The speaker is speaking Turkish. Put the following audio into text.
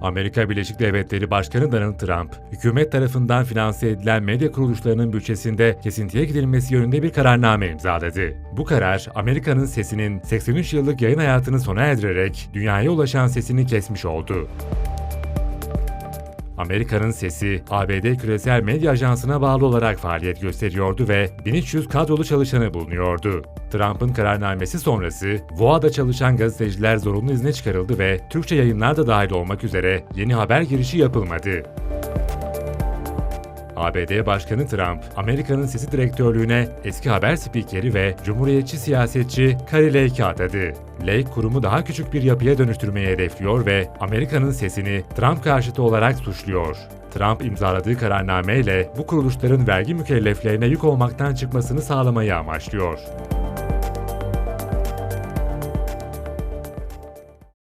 Amerika Birleşik Devletleri Başkanı Donald Trump, hükümet tarafından finanse edilen medya kuruluşlarının bütçesinde kesintiye gidilmesi yönünde bir kararname imzaladı. Bu karar, Amerika'nın sesinin 83 yıllık yayın hayatını sona erdirerek dünyaya ulaşan sesini kesmiş oldu. Amerika'nın sesi, ABD Küresel Medya Ajansı'na bağlı olarak faaliyet gösteriyordu ve 1300 kadrolu çalışanı bulunuyordu. Trump'ın kararnamesi sonrası, VOA'da çalışan gazeteciler zorunlu izne çıkarıldı ve Türkçe yayınlar da dahil olmak üzere yeni haber girişi yapılmadı. ABD Başkanı Trump, Amerika'nın Sesi Direktörlüğüne eski haber spikeri ve cumhuriyetçi siyasetçi Kari Lake'i atadı. Lake, kurumu daha küçük bir yapıya dönüştürmeyi hedefliyor ve Amerika'nın sesini Trump karşıtı olarak suçluyor. Trump imzaladığı kararnameyle bu kuruluşların vergi mükelleflerine yük olmaktan çıkmasını sağlamayı amaçlıyor.